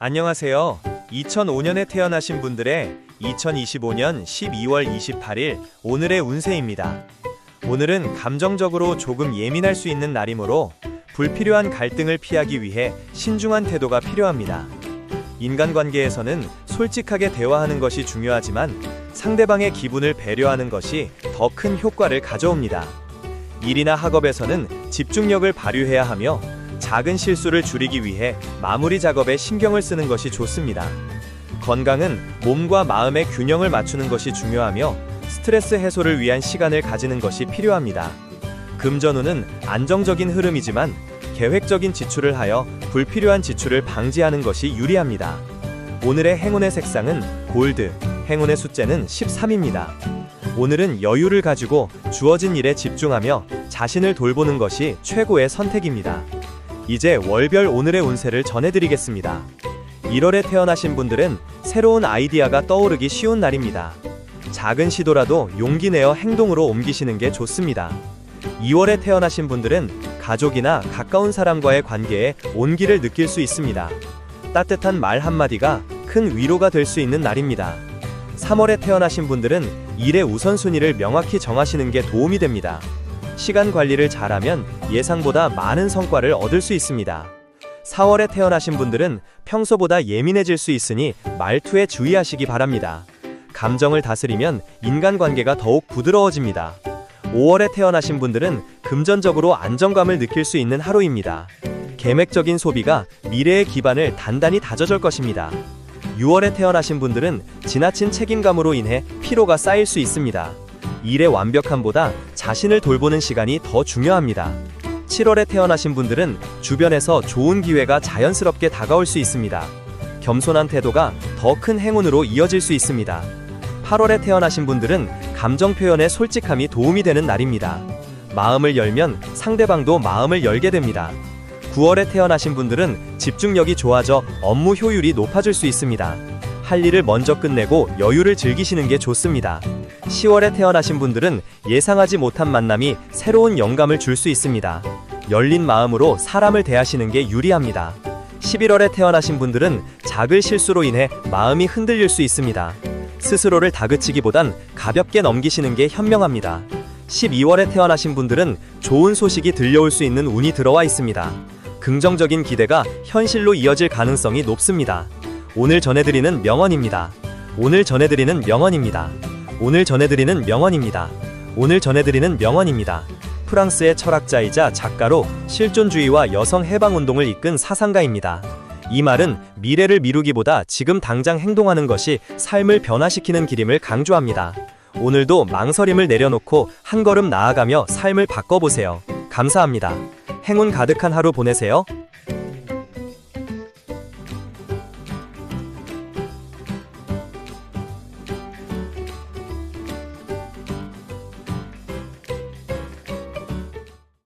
안녕하세요. 2005년에 태어나신 분들의 2025년 12월 28일 오늘의 운세입니다. 오늘은 감정적으로 조금 예민할 수 있는 날이므로 불필요한 갈등을 피하기 위해 신중한 태도가 필요합니다. 인간관계에서는 솔직하게 대화하는 것이 중요하지만 상대방의 기분을 배려하는 것이 더 큰 효과를 가져옵니다. 일이나 학업에서는 집중력을 발휘해야 하며 작은 실수를 줄이기 위해 마무리 작업에 신경을 쓰는 것이 좋습니다. 건강은 몸과 마음의 균형을 맞추는 것이 중요하며 스트레스 해소를 위한 시간을 가지는 것이 필요합니다. 금전운은 안정적인 흐름이지만 계획적인 지출을 하여 불필요한 지출을 방지하는 것이 유리합니다. 오늘의 행운의 색상은 골드, 행운의 숫자는 13입니다. 오늘은 여유를 가지고 주어진 일에 집중하며 자신을 돌보는 것이 최고의 선택입니다. 이제 월별 오늘의 운세를 전해드리겠습니다. 1월에 태어나신 분들은 새로운 아이디어가 떠오르기 쉬운 날입니다. 작은 시도라도 용기 내어 행동으로 옮기시는 게 좋습니다. 2월에 태어나신 분들은 가족이나 가까운 사람과의 관계에 온기를 느낄 수 있습니다. 따뜻한 말 한마디가 큰 위로가 될 수 있는 날입니다. 3월에 태어나신 분들은 일의 우선순위를 명확히 정하시는 게 도움이 됩니다. 시간 관리를 잘하면 예상보다 많은 성과를 얻을 수 있습니다. 4월에 태어나신 분들은 평소보다 예민해질 수 있으니 말투에 주의하시기 바랍니다. 감정을 다스리면 인간관계가 더욱 부드러워집니다. 5월에 태어나신 분들은 금전적으로 안정감을 느낄 수 있는 하루입니다. 계획적인 소비가 미래의 기반을 단단히 다져줄 것입니다. 6월에 태어나신 분들은 지나친 책임감으로 인해 피로가 쌓일 수 있습니다. 일의 완벽함보다 자신을 돌보는 시간이 더 중요합니다. 7월에 태어나신 분들은 주변에서 좋은 기회가 자연스럽게 다가올 수 있습니다. 겸손한 태도가 더 큰 행운으로 이어질 수 있습니다. 8월에 태어나신 분들은 감정 표현에 솔직함이 도움이 되는 날입니다. 마음을 열면 상대방도 마음을 열게 됩니다. 9월에 태어나신 분들은 집중력이 좋아져 업무 효율이 높아질 수 있습니다. 할 일을 먼저 끝내고 여유를 즐기시는 게 좋습니다. 10월에 태어나신 분들은 예상하지 못한 만남이 새로운 영감을 줄 수 있습니다. 열린 마음으로 사람을 대하시는 게 유리합니다. 11월에 태어나신 분들은 작은 실수로 인해 마음이 흔들릴 수 있습니다. 스스로를 다그치기보단 가볍게 넘기시는 게 현명합니다. 12월에 태어나신 분들은 좋은 소식이 들려올 수 있는 운이 들어와 있습니다. 긍정적인 기대가 현실로 이어질 가능성이 높습니다. 오늘 전해드리는 명언입니다. 오늘 전해드리는 명언입니다. 오늘 전해드리는 명언입니다. 오늘 전해드리는 명언입니다. 프랑스의 철학자이자 작가로 실존주의와 여성 해방 운동을 이끈 사상가입니다. 이 말은 미래를 미루기보다 지금 당장 행동하는 것이 삶을 변화시키는 길임을 강조합니다. 오늘도 망설임을 내려놓고 한 걸음 나아가며 삶을 바꿔보세요. 감사합니다. 행운 가득한 하루 보내세요.